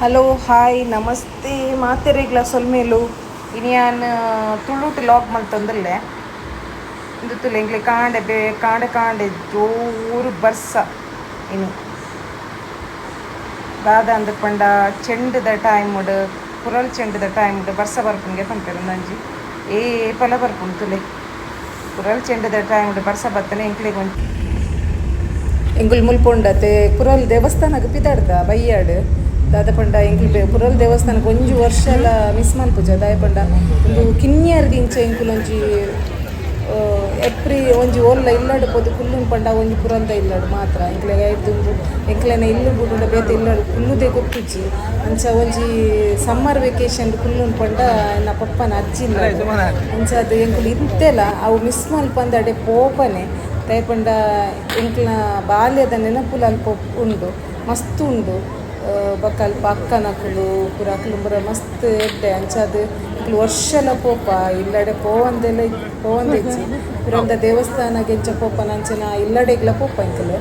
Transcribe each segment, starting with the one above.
Hello, hi, ನಮಸ್ತೆ. ಮಾತೆರೆಗ್ಲ ಸೊಲ್ಮೇಲು ಇನಿಯಾನ್ ತುಳುಟು log ಮಲ್ತಂದಲ್ಲೆ ಇಂದು ತುಲೆ ಎಂಗ್ಲೆ ಕಾಂಡೆ ಬೇ, ಕಾಂಡೆ ಕಾಂಡೆ ಜೋರು ಬರ್ಸ ಇನಿ ದಾದ ಅಂದ್ ಪಂಡ, ಚೆಂಡದ ಟೈಮ್ಡ್, ಕುರಲ್ ಚೆಂಡದ ಟೈಮ್ಡ್ ಬರ್ಸ ಬರ್ಪುನ್ಗೆ ಪಂಪೆರು ನಂಜಿ ಏ ಪಲ ಬರ್ಪುನ್ ತುಲೆ ಕುರಲ್ ಚೆಂಡದ ಟೈಮ್ಡ್ ಬರ್ಸ ಬತ್ತನೆ ಎಂಕ್ಲೆಗ್ ಒಂದು. ಎಂಗುಲ್ ಮುಲ್ಪೊಂಡತೆ, ಕುರಲ್ ದೇವಸ್ಥಾನಕ್ಕೆ ಪಿತಾಡ್ದ ಬಯ್ಯಾಡ್ ದಾದ ಪಂಡ ಪುರಲ್ ದೇವಸ್ಥಾನಕ್ಕೆ ಒಂಜು ಒಂಜಿ ವರ್ಷಲ ಮಿಸ್ ಮಲ್ಪುಜ ದಾಯಪಂಡ ಒಂದು ಕಿನ್ನಿಯರ್ಗ್ ಇಂಚ ಎಂಕುಲ್ ಒಂಜಿ ಎಪ್ರಿ ಒಂಜಿ ಓಲ್ಲ ಇಲ್ಲಾಡು ಪೋದು ಕುಲ್ಲುನ್ ಪಂಡ ಒಂಜಿ ಪುರಂದ ಇಲ್ಲಾಡು ಮಾತ್ರ. ಇಂಕ್ಲೆ ಐದು ಎಂಕ್ಲೆನ ಇಲ್ಲು ಬುಡುಂಡ ಬೇತೆ ಇಲ್ಲಾಡು ಕುಲ್ಲುದೇ ಗೊತ್ತಿಜ್ಜಿ. ಅಂಚ ಒಂಜಿ ಸಮ್ಮರ್ ವೆಕೇಶನ್ ಕುಲ್ಲುನ್ ಪಂಡ ನನ್ನ ಪಪ್ಪನ ಅಜ್ಜಿ ಅಂಚ ಅದು ಎಂಕುಲು ಇತ್ತೆಲ ಅವು ಮಿಸ್ ಮಲ್ಪಂದಡೆ ಪೋಪನೆ. ದಯಪಂಡ ಎಂಕ್ಲ ಬಾಲ್ಯದ ನೆನಪುಲ ಅಲ್ಪ ಉಂಡು ಮಸ್ತ್ ಉಂಡು. ಆ, ಬೊಕ ಅಲ್ಪ ಅಕ್ಕನಕುಲು ಪೂರ ಅಕ್ಲು ಪೂರ ಮಸ್ತ್ ಎಡ್ಡೆ ಅಂಚಾದ್ ಎಂಕ್ಲು ವರ್ಷಲ ಪೋಪ ಇಲ್ಲಡೆ ಪೋವಂದೆಲ್ಲ ಪೋವಂದೆಜ್ಜಿ ಪುರಂದ ದೇವಸ್ಥಾನ ಗೆಂಚ ಪೋಪನ ಅಂಚನ ಇಲ್ಲಡೆಗ್ಲ ಪೋಪ ಇಂಕಲ್ಲ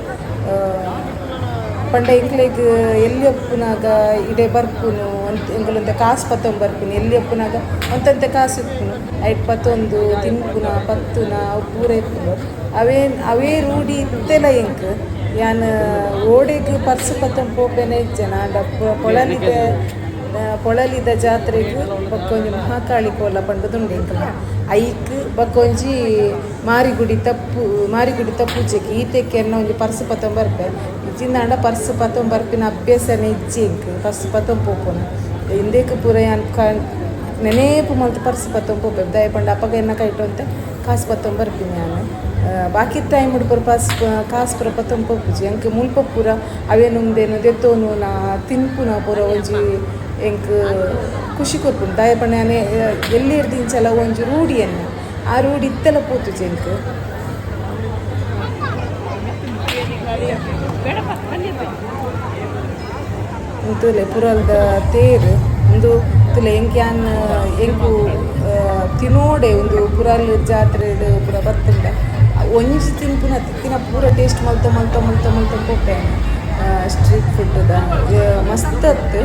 ಪಂಡ ಎಂಕ್ಲೆಗ್ ಎಲ್ಲಿ ಒಪ್ಪುನಾಗ ಇಡೆ ಬರ್ಪುನು ಅಂತ ಎಂಕುಲಂತ ಕಾಸು ಪತ್ತೊಂದು ಬರ್ಪುನು ಎಲ್ಲಿ ಒಪ್ಪುನಾಗ ಒಂತಂತೆ ಕಾಸು ಇಪ್ಪುನು ಐಟ್ ಪತ್ತೊಂದು ತಿನ್ಪುನ ಪತ್ತುನ ಅವು ಪೂರ ಇಪ್ಪುನು ಅವೇ ಅವೇ ರೂಢಿ ಇತ್ತೆಲ ಎಂಕ್. ಯಾನ್ ಓಡೆಗ್ ಪರ್ಸು ಪತ್ತೊಂದು ಪೋಪೆನೆ ಪೊ- ಪೊಳಲಿದ ಪೊಳಲಿದ ಜಾತ್ರೆಗ್ ಬಕ್ಕೊಂಜಿ ಮಹಾಕಾಳಿ ಕೋಲ ಪಂಡದುಂಡು ಎಂಕಲ ಐಕ್ ಬಕ್ಕೊಂಜಿ ಮಾರಿಗುಡಿ ತಪ್ಪು, ಮಾರಿಗುಡಿ ತಪ್ಪುಜೆಗೆ ಈತೆಕ್ಕೆ ಎನ್ನ ಒಂಜಿ ಪರ್ಸು ಪತ್ತೊಂದು ಬರ್ಪೆ ಇಜ್ಜಿಂದಾಂಡ ಪರ್ಸು ಪತ್ತೊಂದು ಬರ್ಪಿನ ಅಭ್ಯಾಸನೇ ಇಜ್ಜಿ ಎಂಕ್ ಪರ್ಸು ಪತ್ತೊಂದು ಪೋಪುನ ಹಿಂದೇಕ್ ಪೂರ ಯಾನ್ ನೆನೇಪು ಮಲ್ತು ಪರ್ಸು ಪತ್ತೊಂದು ಪೋಪೆ ದಯಪಂಡ ಅಪ್ಪಗ ಎನ್ನ ಕೈಟು ಅಂತ ಕಾಸು ಪತ್ತೊಂದು ಬರ್ಪಿನಿ ನಾನು ಬಾಕಿ ಟೈಮ್ ಪೂರ ಪಾಸ್ ಕಾಸ್ ಪೂರ ಪತ್ತೊಂದು ಪಪ್ಪುಜಿ ಎಂಕ್ ಮುಲ್ಪ ಪೂರ ಅವೇನುಂದೇನು ದೆತ್ತೋನು ನಾ ತಿನ್ಪುನ ಪೂರ ಒಂಜಿ ಎಂಕ್ ಖುಷಿ ಕೊರ್ಪುನು ದಾಯ ಪಣ್ಣೆ ಯಾನೆ ಎಲ್ಲಿ ಇರ್ದಿಂಚಲ ಒಂಜಿ ರೂಢಿಯನ್ನು. ಆ ರೂಢಿ ಇತ್ತಲ ಪೋತುಜಿ ಎಂಕ್. ತುಲೆ ಪುರಲ್ದ ತೇರು, ಒಂದು ತುಲೆ ಎಂಕ್ಯಾನ್ ಎಂಕು ತಿನೋಡೆ, ಒಂದು ಪುರಲ್ ಜಾತ್ರೆಡ್ ಪುರ ಬರ್ತುಂಡ ಒಂಜಿ ತಿನ್ಪುನ ತಿನ್ನ ಪೂರ ಟೇಸ್ಟ್ ಮಲ್ತ ಮಲ್ತ ಮಲ್ತ ಮಲ್ತ ಪೋಪೆ ಸ್ಟ್ರೀಟ್ ಫುಡ್ದ ಮಸ್ತ್ ಅತ್ತು.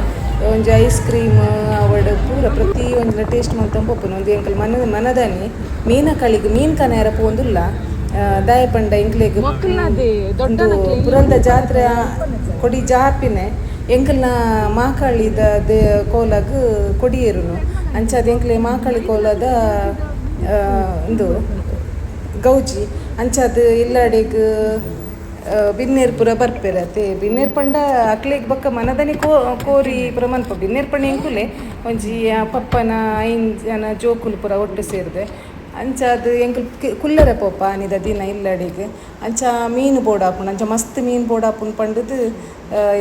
ಒಂಜಿ ಐಸ್ ಕ್ರೀಮ್ ಅವಡ್ ಪೂರ ಪ್ರತಿ ಒಂಜಿನ ಟೇಸ್ಟ್ ಮಲ್ತ ಪೋಪುನು ಒಂದು ಎಂಕಲ್ ಮನ ಮನದಾನಿ ಮೀನ ಕಳಿಗೆ ಮೀನ್ ಕನೆಯರ ಪೋಂದುಲ್ಲ. ದಾಯ ಪಂಡ ಎಂಕ್ಲೆಗ್ ಪುರಂದ ಜಾತ್ರೆ ಕೊಡಿ ಜಾಪಿನೆ. ಎಂಕಲ್ನ ಮಾಕಾಳಿದ ದೇ ಕೋಲಗ್ ಕೊಡಿಯೇರುನು. ಅಂಚಾದ ಎಂಕ್ಲೆ ಮಾಕಾಳಿ ಕೋಲದ ಇದು ಒಂದು ಗೌಜಿ. ಅಂಚಾದ, ಇಲ್ಲಾಡೆಗ್ ಬಿನ್ನೇರ್ ಪುರ ಬರ್ಪೆರತೆ ಬಿನ್ನೇರ್ ಪಂಡ ಅಕ್ಲೆಗ್ ಬಕ್ಕ ಮನದನಿ ಕೋ, ಕೋರಿ ಪುರ ಮನ್ಪ ಬಿನ್ನೇರ್ ಪಂಡ ಎಂಕುಲೆ ಒಂಜಿ ಪಪ್ಪನ ಐನ್ ಜನ ಜೋಕುಲು ಪುರ ಒಟ್ಟು ಸೇರಿದೆ. ಅಂಚ ಅದು ಎಂಕುಲ್ ಕುಲ್ಲರ ಪೋಪ ನಿದ ದಿನ ಇಲ್ಲಡಿಗೆ. ಅಂಚ ಮೀನು ಬೋಡಾಪುನ ಅಂಚ ಮಸ್ತ್ ಮೀನು ಬೋಡಾಪುನ್ ಪಂಡದು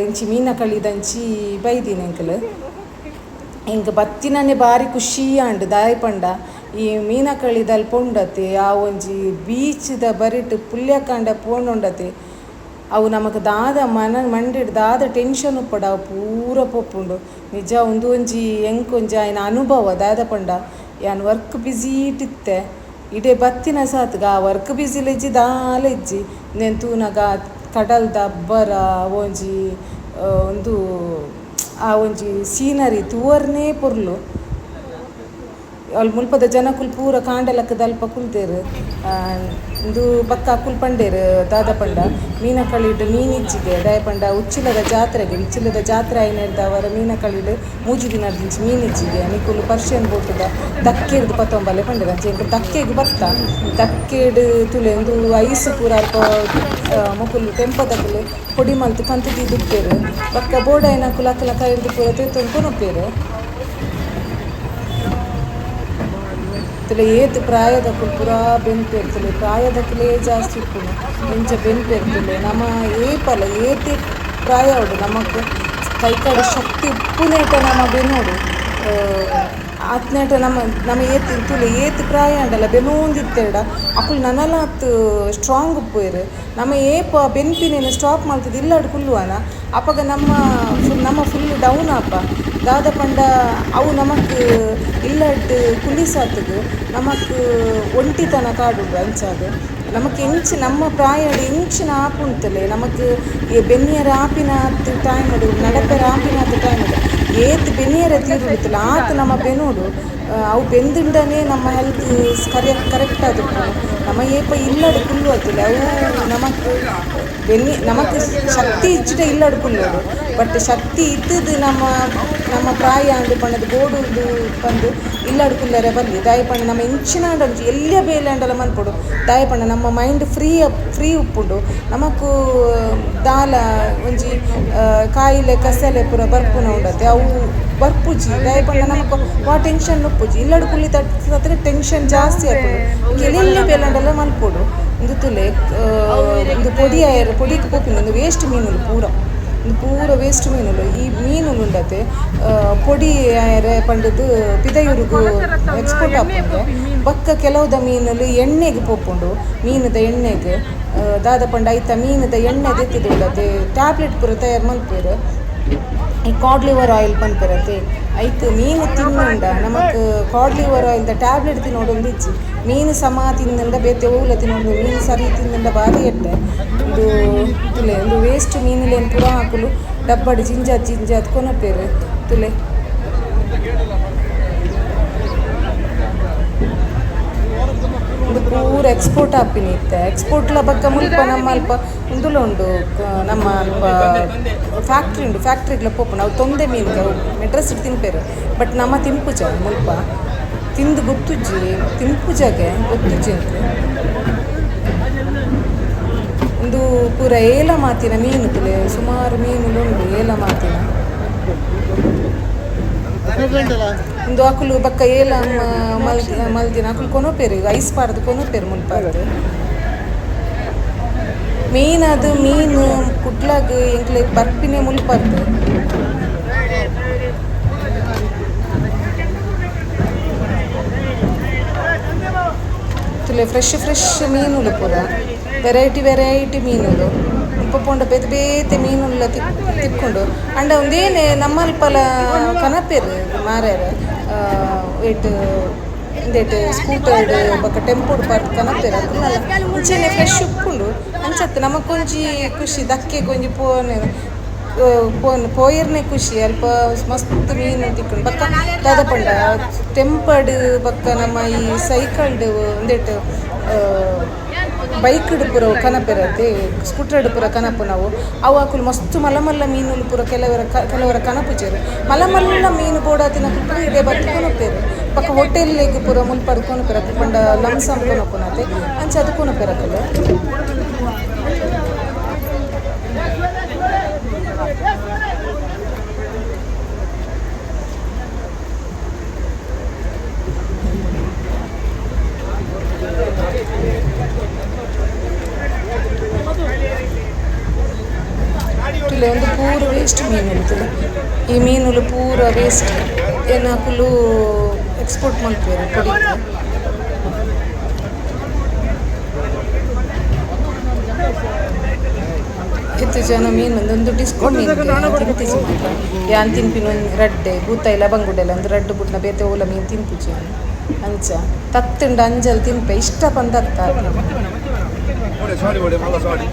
ಇಂಚಿ ಮೀನ ಕಳಿದಂಚಿ ಬೈದಿನ ಎಂಕಲ್. ಇಂಕ ಬತ್ತಿನನೆ ಬಾರಿ ಖುಷಿ ಆಂಡು, ದಾಯ್ ಪಂಡ. ಈ ಮೀನ ಕಳಿದಲ್ಲಿ ಪೊಂಡತೆ ಆ ಒಂಜಿ ಬೀಚ್ದ ಬರಿಟ್ ಪುಲ್ಯಕಾಂಡ ಪೋಂಡೊಂಡತೆ ಅವು ನಮಕ್ ದಾದ ಮನ, ಮಂಡಿಡ್ ದಾದ ಟೆನ್ಷನ್ ಉಪ್ಪಡ, ಅವು ಪೂರ ಪೊಪ್ಪುಂಡು. ನಿಜ ಒಂದು ಒಂಜಿ ಎಂಕೊಂಜಿ ಆಯ್ನ ಅನುಭವ ದಾದ ಪಂಡ, ಯಾನ್ ವರ್ಕ್ ಬ್ಯುಸಿ ಇಟ್ಟಿತ್ತೆ. ಇಡೇ ಬತ್ತಿನ ಸಾತ್ಗ ಆ ವರ್ಕ್ ಬಿಸಿಲ ಲೆಜ್ಜಿ ದಾಲೆಜ್ಜಿ ನೆನ್ ತೂನಗ ಕಡಲ್ದ ಅಬ್ಬರ ಒಂಜಿ ಒಂದು, ಆ ಒಂಜಿ ಸೀನರಿ ತೂವರ್ನೇ ಪೊರ್ಲು. ಅಲ್ಲಿ ಮುಲ್ಪದ ಜನ ಕುಲ್ಪೂರ ಕಾಂಡಲಕ್ಕದ ಅಲ್ಪ ಕುಲ್ತೇರು ಇಂದು ಬಕ್ಕ ಕುಲ್ಪಂಡೇರು ದಾದ ಪಂಡ ಮೀನ ಕಳಿಡು ಮೀನಿಜ್ಜಿಗೆ ದಯಪಂಡ ಉಚ್ಚಿಲದ ಜಾತ್ರೆಗೆ ಉಚ್ಚಿಲದ ಜಾತ್ರೆ ಆಯ್ನೆಡ್ದ ಅವರ ಮೀನ ಕಳಿಡು ಮೂಜಿ ದಿನ ಮೀನಿಜ್ಜಿಗೆ ನಿಕುಲು ಪರ್ಷಿಯನ್ ಬೋಟದ ದಕ್ಕೆಡ್ದು ಪತ್ತೊಂಬಲೆ ಪಂಡದ ಅಂಚೆ ದಕ್ಕೆಗೆ ಬತ್ತ, ದಕ್ಕೆಡು ತುಲೆ ಒಂದು ಐಸ್ ಪೂರ ಅಲ್ಪ ಮುಕುಲು ಟೆಂಪದಕ್ಕಲು ಪೊಡಿ ಮಲ್ತು ಕಂತು ದುಡ್ಡೇರು ಬಕ್ಕ ಬೋಡಾಯ್ನ ಕುಲಕಲ ಕೈಡ್ದು ಪೂರ ತಿಳ್ಕೊಂಡು ಕೊನೊಪ್ಪೇರು. ಇತ್ತಲೆ ಏತ್ ಪ್ರಾಯ ದಕ್ಕುಲು ಪೂರ ಬೆನ್ ಪೆರ್ತುಲೆ ಪ್ರಾಯ ಜಾಸ್ತಿ ಇಪ್ಪುಂಡು ಮುಂಚ ಬೆನ್ ಪೆರ್ತುಲೆ ನಮ್ಮ ಏಪಲ ಏತಿ ಪ್ರಾಯ ಉಡು ನಮಕ್ ಕೈಕಾಡ ಶಕ್ತಿ ಉಪ್ಪುನೇಟ ನಮ್ಮ ಬೆನ್ನೋಡು ಆತ್ನೇಟ ನಮ್ಮ ನಮ್ಮ ಏತ್ ಇತ್ತುಲೆ ಏತ್ ಪ್ರಾಯ ಅಂಡಲ್ಲ ಬೆನೋಂದಿತ್ತೇಡ. ಅಕುಲು ನನಲ ಅತ್ ಸ್ಟ್ರಾಂಗ್ ಉಪ್ಪುಯರು. ನಮ್ಮ ಏಪ ಬೆನ್ಪಿನೇನು ಸ್ಟಾಪ್ ಮಾಡ್ತಿದ್ದು ಇಲ್ಲಾಡು ಕುಲ್ಲುವನ. ಅಪ್ಪಾಗ ನಮ್ಮ ಫುಲ್ ನಮ್ಮ ಫುಲ್ ಡೌನ್ ಅಪ್ಪ ದಾದ ಪಂಡ ಅವು ನಮಕ್ ಇಲ್ಲಡ್ ಕುಲಿಸಾತದು ನಮಕ್ ಒಂಟಿತನ ಕಾಡುಡು ಅಂಚಾದು ನಮಕ್ ಎಂಚ ನಮ್ಮ ಪ್ರಾಯಡ್ ಎಂಚಿನ ಆಪುಂತಲೆ ನಮಕ್ ಈ ಬೆನ್ನಿಯರ ಆಪಿನ ಟೈಮ್ ನಡಪೆರ ಆಪಿನ ಟೈಮ್ ಐತು ಬೆನ್ನಿಯರ ತೀರುತ್ತಲ್ಲ ಆತು ನಮ್ಮ ಬೆನ್ನೋಡು ಆ, ಅವು ಬೆಂದಿಂಡನೇ ನಮ್ಮ ಹೆಲ್ತ್ ಕರೆ ಕರೆಕ್ಟ್ ಆದಿತ್ತು ನಮ್ಮ ಏಪ ಇಲ್ಲಡು ಕುಲ್ಲು ಆತಿಲ್ಲ ಅವು ನಮಕ್ ಬೆನ್ನಿ ನಮಕ್ ಶಕ್ತಿ ಇಚ್ಚಿಟ ಇಲ್ಲಡು ಕುಲ್ಲೋಡು ಬಟ್ ಶಕ್ತಿ ಇದ್ದದ್ದು ನಮ್ಮ ನಮ್ಮ ಪ್ರಾಯ ಅಂದು ಪಣ್ಣದು ಬೋಡುದು ಬಂದು ಇಲ್ಲಡು ಕುಲ್ಲರೆ ಬಲ್ಲಿ ದಾಯಪಣ್ಣ ನಮ್ಮ ಇಂಚಿನ ಒಂಜಿ ಎಲ್ಲಿಯ ಬೇಲೆ ಅಂಡಲ ಮನ್ಪೊಡು ದಾಯಪಣ್ಣ ನಮ್ಮ ಮೈಂಡ್ ಫ್ರೀ ಫ್ರೀ ಉಪ್ಪುಂಡು. ನಮಕ್ ದಾಲ, ಒಂಜಿ ಕಾಯಿಲೆ, ಕಸಲೆ ಪೂರ ಬರ್ಪುನ ಉಂಡತ್ತೆ. ಅವು ಬರ್ಪುಜಿ. ದಾಯಪಣ್ಣ ನಮಕ್ ವಾ ಟೆನ್ಷನ್ ಉಪ್ಪುಜಿ ಇಲ್ಲಾಡು ಕುಲ್ಲಿ ತಟ್ಟರೆ ಟೆನ್ಷನ್ ಜಾಸ್ತಿ ಆಗ್ತದೆ ಎಲ್ಲೆಲ್ಲಿ ಬೇಲಂಡೆಲ್ಲ ಮಲ್ಪೊಡು ಇಂದು ತುಲೆ ಇಂದು ಪೊಡಿ ಆಯರು ಪೊಡಿಗೆ ಪೋಪಿನ. ಒಂದು ವೇಸ್ಟ್ ಮೀನು ಪೂರ. ಪೂರ ವೇಸ್ಟ್ ಮೀನುಲು ಈ പൊടി ಉಂಡತೆ ಪೊಡಿ ಪಂಡದು ಪಿದಯೂರುಗು ಎಕ್ಸ್ಪೋರ್ಟ್ ಆಪುಂಡೆ ಬಕ್ಕ ಕೆಲವುದ ಮೀನುಲು ಎಣ್ಣೆಗೆ ಪೋಪುಂಡು. ಮೀನದ ಎಣ್ಣೆಗೆ ದಾದ ಪಂಡ ಐತ ಮೀನದ ಎಣ್ಣೆ ದೆತ್ತಿದುಂಡತೆ ಟ್ಯಾಬ್ಲೆಟ್ ಪೂರ ತಯಾರು ಈ ಕಾಡ್ ಲಿವರ್ ಆಯಿಲ್ ಪನ್ಪರತ್ತೆ. ಐತು ಮೀನು ತಿನ್ನುಂಡ ನಮಕ್ ಕಾಡ್ಲಿ ಲಿವರ್ ಇಂದ ಟ್ಯಾಬ್ಲೆಟ್ ತಿನ್ನೋಡೊಂದು ಇಚ್ಚಿ ಮೀನು ಸಮ ತಿನ್ನುಂಡ ಬೇತೆ ಓಲ ತಿನ್ನೋಡು ಮೀನು ಸರಿ ತಿನ್ನುಂಡ ಬಾರಿ ಎಡ್ಡೆ ಇದು ತುಲೆ ಒಂದು ವೇಸ್ಟ್ ಮೀನುಲೇನು ಪುರ ಹಾಕಲು. ಡಬ್ಬಡಿ ಜಿಂಜಾದ್ ಜಿಂಜಾದ್ ಕೊನಪೇರು ತುಲೆ. ಒಂದು ಪೂರ ಎಕ್ಸ್ಪೋರ್ಟ್ ಆಪಿನಿ ಇತ್ತೆ. ಎಕ್ಸ್ಪೋರ್ಟ್ಲ ಬಕ್ಕ ಮುಲ್ಪ ನಮ್ಮ ಅಲ್ಪ ಉಂದುಲ ಉಂಡು ನಮ್ಮ ಅಲ್ಪ ಫ್ಯಾಕ್ಟ್ರಿ ಉಂಡು. ಫ್ಯಾಕ್ಟ್ರಿಗ್ಲ ಪೋಪು ನಾವು ತೊಂದೆ ಮೀನು ಮೆಡ್ರೆಸ್ ತಿನ್ಪೇರು. ಬಟ್ ನಮ್ಮ ತಿಂಪುಜ ಮುಲ್ಪ ತಿಂದು ಗೊತ್ತುಜ್ಜಿ, ತಿಂಪುಜಗೆ ಗೊತ್ತುಜ್ಜಿ ಅಂತ. ಒಂದು ಪೂರ ಏಲ ಮಾತಿನ ಮೀನು ತುಲೆ, ಸುಮಾರು ಮೀನುಲುಂಡು ಏಲ ಮಾತಿನ. ಒಂದು ಅಕುಲು ಬಕ್ಕ ಏಲ ಮ- ಮಲ್ದಿ ಮಲ್ದಿನ ಅಕುಲು ಕೊನೋಪೇರು ಐಸ್ ಪಾಡ್ದು ಕೊನೊಪೆರ್ ಮುಲ್ಪಾರ್ದು ಮೀನ್ ಅದು ಮೀನು, ಕುಡ್ಲಾಗ ಎಂಕ್ಲೆ ಬರ್ಪಿನೇ ಮುಲ್ಪಾರ್ದು ತುಲೆ ಫ್ರೆಶ್ ಫ್ರೆಶ್ ಮೀನುಲು ಪೂರ. ವೆರೈಟಿ ವೆರೈಟಿ ಮೀನು ಉಪ್ಪ ಪೊಂಡ ಬೇತೆ ಬೇತೆ ಮೀನುಲ್ಲ ತಿಕ್, ತಿಕ್ಕೊಂಡು. ಅಂಡ ಒಂದೇನೆ ನಮ್ಮಲ್ಪಲ ಕನಪೇರು ಮಾರ್ಯಾರ. ಏಟ್ ಇಂದೇಟ್ ಸ್ಕೂಟರ್ಡ್ ಬೊಕ ಟೆಂಪೋಡ್ ಪಾರ್ಕ್ ಕನಪೇರು ಮುಂಚೆನೆ ಫ್ರೆಶ್ ಉಪ್ಪುಂಡು ಅಂಚತ್ತು ನಮಕೊಂಜಿ ಖುಷಿ, ದಕ್ಕೆ ಕೊಂಜಿ ಪೋನೆ ಪೋನ್, ಪೋಯರ್ನೆ ಖುಷಿ, ಅಲ್ಪ ಮಸ್ತ್ ಮೀನು ತಿಕ್ಕೊಂಡು ಬಕ್ಕ ದಾದ ಪಂಡ ಟೆಂಪರ್ಡ್ ಬಕ್ಕ ನಮ್ಮ ಈ ಸೈಕಲ್ಡ್ ಒಂದೇಟ್ ಬೈಕ್ಡ್ ಪೂರ ಕನಪೆರತ್ತೆ ಸ್ಕೂಟರ್ಡ್ ಪೂರ ಕನಪು ನಾವು ಅವು ಹಾಕಲು ಮಸ್ತ್ ಮಲ್ಲ ಮಲ್ಲ ಮೀನುಲು ಪೂರ ಕೆಲವರ ಕ- ಕೆಲವರ ಕನಪುಜೇರು ಮಲ್ಲ ಮಲ್ಲ ಮೀನು ಬೋಡಾತಿನ ಪೂರ ಇದೇ ಬತ್ತು ಕೊನಪೇರು ಪಕ್ಕ ಹೋಟೆಲ್ಲೆಗ್ ಪೂರ ಮುಲ್ಪಡ್ ಕೊನಪೆರ ಪಂಡ ಲಂಸಮ್ ಕೊನಪುನತೆ ಅಂಚ ಅದು ಕೊನಪೆರಕಲು ತುಲೆ ಒಂದು ಪೂರ ವೇಸ್ಟ್ ಮೀನು ತುಲೆ ಈ ಮೀನುಲು ಪೂರ ವೇಸ್ಟ್ ಏನಾಕುಲು ಎಕ್ಸ್ಪೋರ್ಟ್ ಮಾಡ್ತೀವಿ ಪೊಡಿಗೆ ಇತ್ತು ಜನ ಮೀನು ಒಂದು ಡಿಸ್ಕೋ ಮೀನು ತಿಂತಿಜಿ ಯಾನ್ ತಿನ್ಪಿನ ಒಂದು ರಡ್ಡೆ ಬೂತಾಯಿಲ ಬಂಗುಡೆಲ್ಲ ಒಂದು ರಡ್ಡು ಬುಟ್ನ ಬೇತೆ ಓಲ ಮೀನು ತಿನ್ಪುಜಿ ಅಂಚ. ತತ್ತುಂಡ ಅಂಜಲ್ ತಿನ್ಪೆ, ಇಷ್ಟ ಪಂದತ್ತ ಸಾರಿ ಹೊಡೆ ಮಲ್ಲ ಸಾರಿ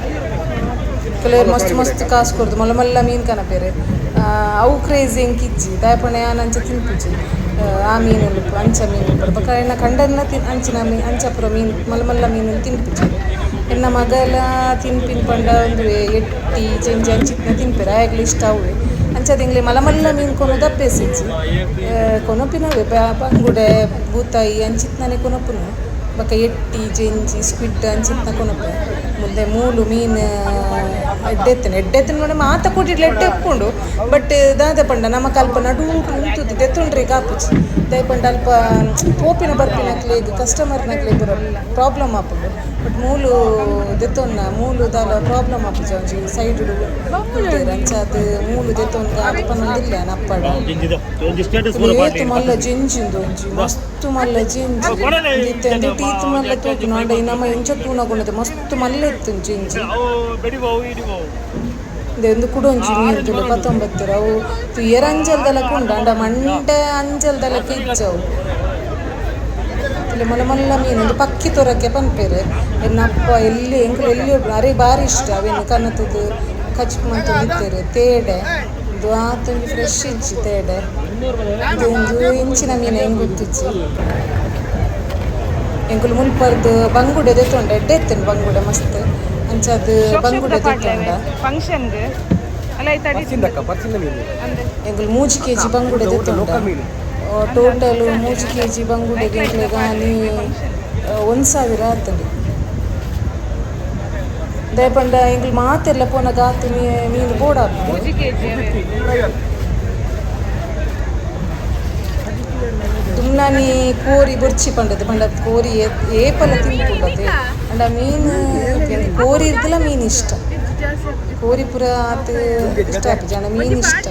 ಕೆಲವರು ಮಸ್ತ್ ಮಸ್ತ್ ಕಾಸು ಕೊಡ್ದು ಮಲ್ಲ ಮಲ್ಲ ಮೀನು ಆ, ಅವು ಕ್ರೇಜಿ ಹೆಂಗೆ ಕಿಜ್ಜಿ ದಾಯಪಣೆ ಆನಂಚ ತಿನ್ಪುಜಿ ಆ, ಆ ಮೀನು ಉಳ್ಪು ಅಂಚ ಮೀನು ಉಳ್ಪು ಬೊಕ ಎನ್ನ ಕಂಡನ್ನ ತಿನ್ ಅಂಚಿನ ಮೀನು ಅಂಚಪುರ ಮೀನು ಮಲ್ಲ ಮಲ್ಲ ಮೀನು ತಿನ್ಪುಜಿ ಎನ್ನ ಮಗಲ ತಿನ್ಪಿನ್ ಪಂಡ ಒಂದು ಎಟ್ಟಿ ಚೆಂಜಿ ಅಂಚಿತ್ನ ತಿನ್ಪೇರೆ ಆಗಲಿ ಇಷ್ಟ ಅವೆ ಅಂಚದಿಂಗ್ಲಿ ಮಲ ಮಲ್ಲ ಮೀನು ಕೊನ ದಪ್ಪೆಸಿಜ್ಜಿ ಕೊನಪಿನವೆ ಬಂಗುಡೆ ಬೂತಾಯಿ ಅಂಚಿತ್ನನೆ ಕೊನಪುನು ಬೊಕ ಎಟ್ಟಿ ಜೆಂಜಿ ಸ್ಕ್ವಿಡ್ ಅಂಚಿತ್ನ ಕೊನಪೆ ಮುಂದೆ ಮೂಲು ಮೀನು ಎಡ್ಡೆತ್ತನೆ. ಎಡ್ಡೆತ್ತನ ಮನೆ ಮಾತ ಕೊಟ್ಟಿಡ್ಲ ಎಡ್ಡೆ ಉಪ್ಪುಂಡು ಬಟ್ ದಾದ ಪಂಡ ನಮ್ಮ ಕಲ್ಪ ನಡು ಉಂತುದು ದೆತ್ತುಂಡ್ರಿ ಕಾಪುಜಿ ದಯ ಪಂಡ ಅಲ್ಪ ಪೋಪಿನ ಬರ್ಪಿನಕ್ಲೆ ಕಸ್ಟಮರ್ನಕ್ಲೆ ಪೂರ ಪ್ರಾಬ್ಲಮ್ ಆಪುಂಡು. ಬಟ್ ಮೂಲು ದೆತ್ತೊನ್ನ ಮೂಲು ದಾಲ ಪ್ರಾಬ್ಲಮ್ ಆಪುಜ ಒಂಜಿ ಸೈಡ್ ಅಂಚ ಅಂಚಾದ್ ಮೂಲು ದೆತ್ತೊಂದು ಅದು ಪನ್ನೊಂದಿಲ್ಲ ನಪ್ಪಡ ಏತು ಮಲ್ಲ ಜಿಂಜಿಂದು ಒಂಜಿ ಮಸ್ತ್ ಮಲ್ಲ ಜಿಂಜಿ. ಇತ್ತೆ ಅಂದು ಟೀತ್ ಮಲ್ಲ ತೂಕು ನಾಡ ಈ ನಮ್ಮ ಇಂಚ ತೂನಗುಣದೆ ಮಸ್ತ್ ಮಲ್ಲ ಇತ್ತು ಜೆಂಜಿ. ಇದೆ ಒಂದು ಕುಡೊಂಜಿ ಮೀನು ತುಳು ಪತ್ತೊಂಬತ್ತರ ಅವು ತುಯರ ಅಂಜಲ್ದಲ ಕುಂಡ ಅಂಡ ಮಂಡೆ ಅಂಜಲ್ದಲ ಕಿಚ್ಚವು ಇಲ್ಲಿ ಮಲ್ಲ ಮಲ್ಲ ಮೀನು ಒಂದು ಪಕ್ಕಿ ತೊರಕ್ಕೆ ಪನ್ಪೇರೆ ಎನ್ನಪ್ಪ ಎಲ್ಲಿ ಎಂಕುಲು ಎಲ್ಲಿ ಅರೆ ಭಾರಿ ಇಷ್ಟ ಅವೇನು ಕನತದು ಕಚ್ಕು ಮಂತು ನಿತ್ತೇರೆ ತೇಡೆ ಇದು ಆತೊಂದು ಫ್ರೆಶ್ ಇಜ್ಜಿ ತೇಡೆ ಇದು ಒಂದು ಇಂಚಿನ ಮೀನು ಹೆಂಗ್ ಗೊತ್ತಿಜ್ಜಿ ಎಂಕುಲು ಮುಲ್ಪರ್ದು ಬಂಗುಡೆ ದೆತ್ತೊಂಡ ಎಡ್ಡೆ ಎತ್ತೇನೆ ಬಂಗುಡೆ ಮಸ್ತ್ ಅಂಚದು ಬಂಗುಡೆ ಫಂಕ್ಷನ್ಗೆ? ಅಲ್ಲ ಈ ತಡಿ ಮೂಜಿ ಕೆ ಜಿ ಬಂಗುಡೆ ಟೋಟಲ್ ಮೂಜಿ ಕೆ ಜಿ ಬಂಗುಡೆಗೆ ನೀ ಒಂದು ಸಾವಿರ ಆತಂಡಿ ದಯಪಂಡ ಎಂಕ್ಲು ಮಾತೆಲ್ಲ ಪೋನ ಆತು ಮೀ ಮೀನು ಬೋಡ ತುಮ್ನಾನಿ ಕೋರಿ ಬುರ್ಚಿ ಪಂಡದ ಪಂಡ ಕೋರಿ ಏಪಲ ತಿನ್ಕೊಂಡದೆ ಅಂಡ ಮೀನು ಕೋರಿ ಇರ್ತಿಲ್ಲ ಮೀನು ಇಷ್ಟ. ಕೋರಿ ಪುರ ಆತು ಇಷ್ಟ ಆಯ್ತು ಜನ ಮೀನು ಇಷ್ಟ.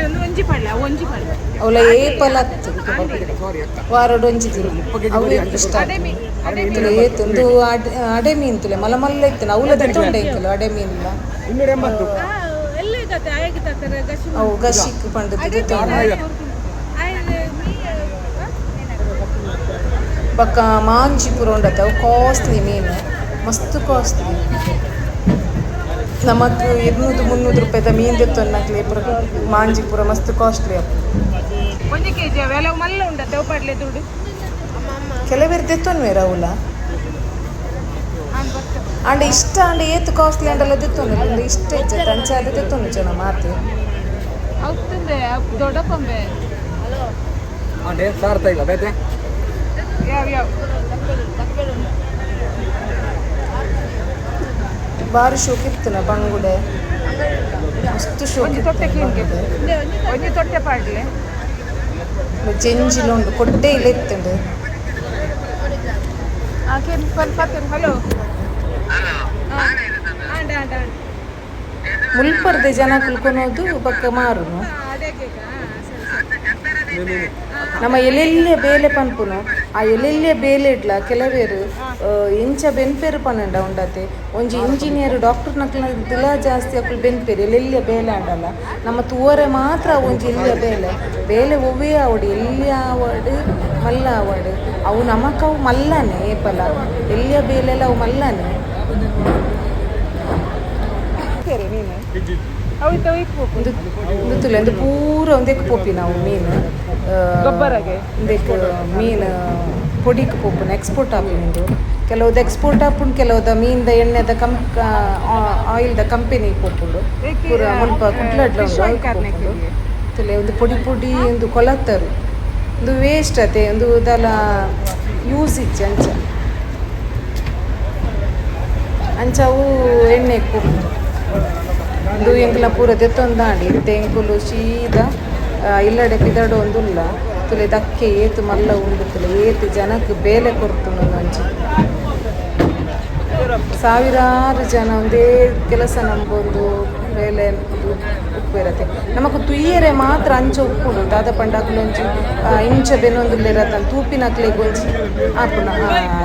ಒಂದು ಒಂಜಿ ಪಳ್ಳ ಒಂಜಿ ಪಳ್ಳ ಅವಳ ಏಪಲ ಹತ್ತು ಸಾರಿ ಅಕ್ಕ ವಾರಡ್ ಒಂಜಿ ತಿರು. ಅವು ಇಷ್ಟ ಆಯ್ತು ಏತು ಒಂದು ಅಡೆ ಅಡೆ ಮೀನು ತುಲೆ ಮಲ್ಲ ಮಲ್ಲ ಇತ್ತು ಅವಳ ತೊಂಡೆ ಇತ್ತು ಅಡೆ ಮೀನಿಲ್ಲ ಅವು ಗಶಿಕ್ ಪಂಡದು ತೊಂಡೆ ಬೊಕ್ಕ ಮಾಂಜಿ ಪೂರ ಉಂಡತೆ ಅವು ಕಾಸ್ಟ್ಲಿ ಮೀನು ಮಸ್ತ್ ಕಾಸ್ಟ್ಲಿ ನಮಕ್ ಇರ್ನೂದು ಮುನ್ನೂರು ರೂಪಾಯ್ದ ಮೀನು ದೆತ್ತೊನ್ನಕ್ಲೆ ಪೂರ ಮಾಂಜಿ ಪೂರ ಮಸ್ತ್ ಕಾಸ್ಟ್ಲಿ ಅಪ್ಪ ಒಂದು ಕೆ ಜಿ ಅವೆಲ್ಲ ಮಲ್ಲ ಉಂಡ ತೆವ್ ಪಾಡ್ಲೆ ದುಡ್ಡು? ಕೆಲವೇರು ದೆತ್ತೊನ್ವೇರ ಇಷ್ಟ ಅಂಡ ಏತು ಕಾಸ್ಟ್ಲಿ ಅಂಡಲ್ಲ ದೆತ್ತೊಂದು ಅಂಡ ಇಷ್ಟ ಇಚ್ಚ ತಂಚ ಅದು ದೆತ್ತೊಂದು ಜನ ಮಾತು. ದೊಡ್ಡಪ್ಪಂಬೆ ಹಲೋ ಅವ್ನು ಏನು ಸಾರ್ತಾ ಇಲ್ಲ ಬೇತೆ? ಭಾರಿ ನಾ ಬಂಗುಡೆ? ಅಷ್ಟು ಶೋಕಿ ಒಂಜಿ ತೊಟ್ಟೆ ಪಾಡ್ಲೆ. ಜೆಂಜಿಲು ಉಂಡು ಕೊಡ್ಡೆ ಇಲ್ಲ ಇತ್ತು ಹಲೋ. ಮುಲ್ಪರ್ದೆ ಜನ ಕುಲ್ಕೊನೋದು ಬಕ್ಕ ಮಾರುನು. ನಮ್ಮ ಎಲ್ಲೆಲ್ಲೇ ಬೇಲೆ ಪನ್ಪುನು. ಆ ಎಲ್ಲೆಲ್ಲೇ ಬೇಲೆಡ್ಲ ಕೆಲವೇರು ಎಂಚ ಇಂಚ ಬೆನ್ಪೇರು ಪನ್ನಂಡ ಉಂಡತೆ ಒಂಜಿ ಇಂಜಿನಿಯರ್ ಡಾಕ್ಟರ್ ನಕ್ಲ ದಿಲ ಜಾಸ್ತಿ ಅಕ್ಕಳು ಬೆನ್ಪೇರು ಎಲ್ಲೆಲ್ಲೇ ಬೇಲೆ ಆಡಲ್ಲ. ನಮ್ಮ ತೂವರೆ ಮಾತ್ರ ಒಂಜಿ ಇಲ್ಲಿಯ ಬೇಲೆ. ಬೇಲೆ ಒವ್ವೇ ಆವಡು ಎಲ್ಲಿ ಆವಡು ಮಲ್ಲ ಆವಡು. ಅವು ನಮಕ್ ಅವು ಮಲ್ಲನೆ ಏಪಲ ಎಲ್ಲಿಯ ಬೇಲೆಲ್ಲ ಅವು ಮಲ್ಲನೆ ಕೇರಿ ನೀನು ಅವಿತ ಉಂದು ಪೂರ ಉಂದೆಕ್ ಪೋಪಿ ನಾವು ಮೀನು ಗೊಬ್ಬರಗೆ? ಒಂದಕ್ಕೆ ಮೀನು ಪೊಡಿಕ್ ಪೋಪುನ ಎಕ್ಸ್ಪೋರ್ಟ್ ಆಪಿನಿಂದು ಕೆಲವ್ದು ಎಕ್ಸ್ಪೋರ್ಟ್ ಆಪುಂಡು ಕೆಲವ್ದ ಮೀನ್ದ ಎಣ್ಣೆದ ಕಂ ಆಯಿಲ್ದ ಕಂಪೆನಿ ಪೋಪುಂಡು ಪೂರ ಮುಲ್ಪ ಕುಟ್ಲಡ್ಲ? ತುಲೆ ಒಂದು ಪೊಡಿ ಪೊಡಿ ಒಂದು ಕೊಲತ್ತರು. ಒಂದು ವೇಸ್ಟ್ ಅತೆ ಒಂದು ದಲ ಯೂಸ್ ಇಚ್ಚೆ ಅಂಚ. ಅಂಚವು ಎಣ್ಣೆ ಪೋಪು ಇದು ಎಂಕುಲ ಪೂರ ದೆತ್ತೊಂದಾಂಡಿ ಇತ್ತೆ ಎಂಕುಲು ಶೀದ ಇಲ್ಲಡೆ ಪಿದಡೊಂದುಲ್ಲ ತುಲೆ ದಕ್ಕೆ ಏತು ಮಲ್ಲ ಉಂಡು, ತುಲೆ ಏತು ಜನಕ್ಕೆ ಬೇಲೆ ಕೊಡ್ತುಂಡು ಅಂಚಿ. ಸಾವಿರಾರು ಜನ ಒಂದೇ ಕೆಲಸ ನಮ್ಗೊಂದು ಬೇಲೆ ಉಪ್ಪಿರತ್ತೆ ನಮಕ್ ತುಯ್ಯರೆ ಮಾತ್ರ ಅಂಚ ಉಪ್ಪುಡು ದಾದ ಪಂಡಾಕುಲು ಒಂಜಿ ಇಂಚ ಇಂಚ ತೂಪಿನ ತೂಪಿನಕ್ಲೆ ಗೊಂಚಿ ಆಪುನ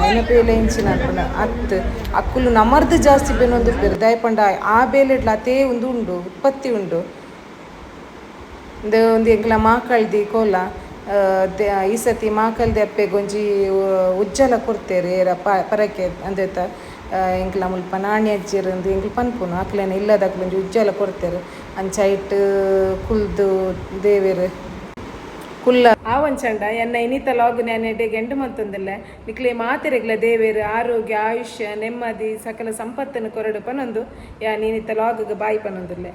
ಎನಪೇಲೆ ಇಂಚಿನ ಆಪುನ ಅತ್ ಅಕ್ಕುಲು ನಮರ್ದು ಜಾಸ್ತಿ ಬೆನ್ನೊಂದು ಉಪ್ಪೇರು ದಯಪಂಡ ಆ ಬೇಲೆಡ್ಲ ಅತೇ ಒಂದು ಉಂಡು, ಉತ್ಪತ್ತಿ ಉಂಡು. ಒಂದು ಒಂದು ಎಂಕ್ಲ ಮಾಕಳ್ದಿ ಕೋಲ. ಈ ಸತಿ ಮಾಕಲ್ ಅಪ್ಪೆ ಗೊಂಜಿ ಉ- ಉಜ್ಜಲ ಕೊಡ್ತೇರಿ ಏರ ಪರಕೆ ಅಂದೆತ ಎಂಕ್ಲ ಮುಲ್ಪ ನಾಣ್ಯ ಅಜ್ಜಿರಂದು ಎಂಕ್ಲ ಪನ್ಪುನು ಅಕ್ಲೇನ ಇಲ್ಲದಕ್ಲ ಒಂಜಿ ಉಜ್ಜಲ ಅಂಚ ಅಂಚೈಟ್ ಕುಲ್ದು ದೇವೆರು, ಕುಲ್ಲ ಆವಂಚಂಡ ಎನ್ನ ಇನಿತ ಲಾಗ್ ನೆನೆಡೆ ಗೆಂಡು ಮಂತಂದಿಲ್ಲ. ನಿಕ್ಲೆ ಮಾತೆರೆಗ್ಲ ದೇವೇರು, ಆರೋಗ್ಯ, ಆಯುಷ್ಯ, ನೆಮ್ಮದಿ, ಸಕಲ ಸಂಪತ್ತನ್ನು ಕೊರಡು ಪನೊಂದು, ಯಾ ನೀನಿತ ಲಾಗ್ಗೆ ಬಾಯಿ ಪನೊಂದಿಲ್ಲ.